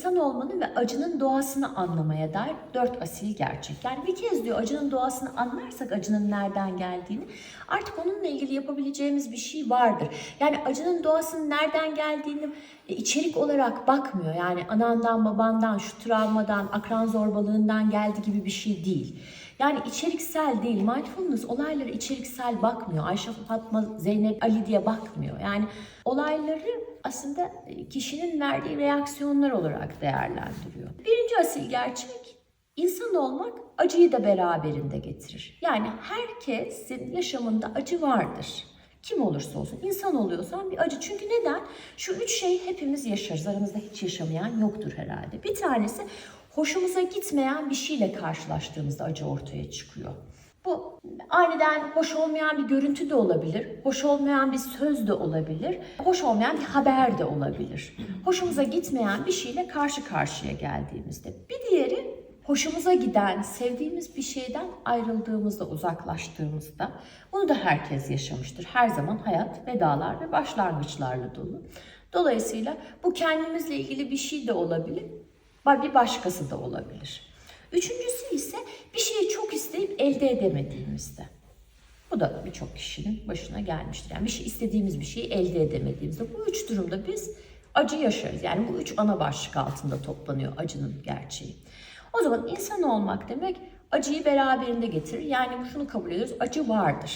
insan olmanın ve acının doğasını anlamaya dair dört asil gerçek. Yani bir kez diyor acının doğasını anlarsak acının nereden geldiğini artık onunla ilgili yapabileceğimiz bir şey vardır. Yani acının doğasının nereden geldiğini e, içerik olarak bakmıyor. Yani anandan babandan şu travmadan akran zorbalığından geldi gibi bir şey değil. Yani içeriksel değil. Mindfulness olaylara içeriksel bakmıyor. Ayşe, Fatma, Zeynep, Ali diye bakmıyor. Yani olayları aslında kişinin verdiği reaksiyonlar olarak değerlendiriyor. Birinci asil gerçek İnsan olmak acıyı da beraberinde getirir. Yani herkesin yaşamında acı vardır. Kim olursa olsun insan oluyorsan bir acı. Çünkü neden? Şu üç şeyi hepimiz yaşarız. Aramızda hiç yaşamayan yoktur herhalde. Bir tanesi hoşumuza gitmeyen bir şeyle karşılaştığımızda acı ortaya çıkıyor. Bu aniden hoş olmayan bir görüntü de olabilir, hoş olmayan bir söz de olabilir, hoş olmayan bir haber de olabilir. Hoşumuza gitmeyen bir şeyle karşı karşıya geldiğimizde. Bir diğeri hoşumuza giden, sevdiğimiz bir şeyden ayrıldığımızda, uzaklaştığımızda. Bunu da herkes yaşamıştır. Her zaman hayat vedalar ve başlangıçlarla dolu. Dolayısıyla bu kendimizle ilgili bir şey de olabilir, bir başkası da olabilir. Üçüncüsü ise bir şeyi çok isteyip elde edemediğimizde. Bu da birçok kişinin başına gelmiştir. Yani bir şey istediğimiz bir şeyi elde edemediğimizde. Bu üç durumda biz acı yaşarız. Yani bu üç ana başlık altında toplanıyor acının gerçeği. O zaman insan olmak demek acıyı beraberinde getirir. Yani şunu kabul ediyoruz, acı vardır.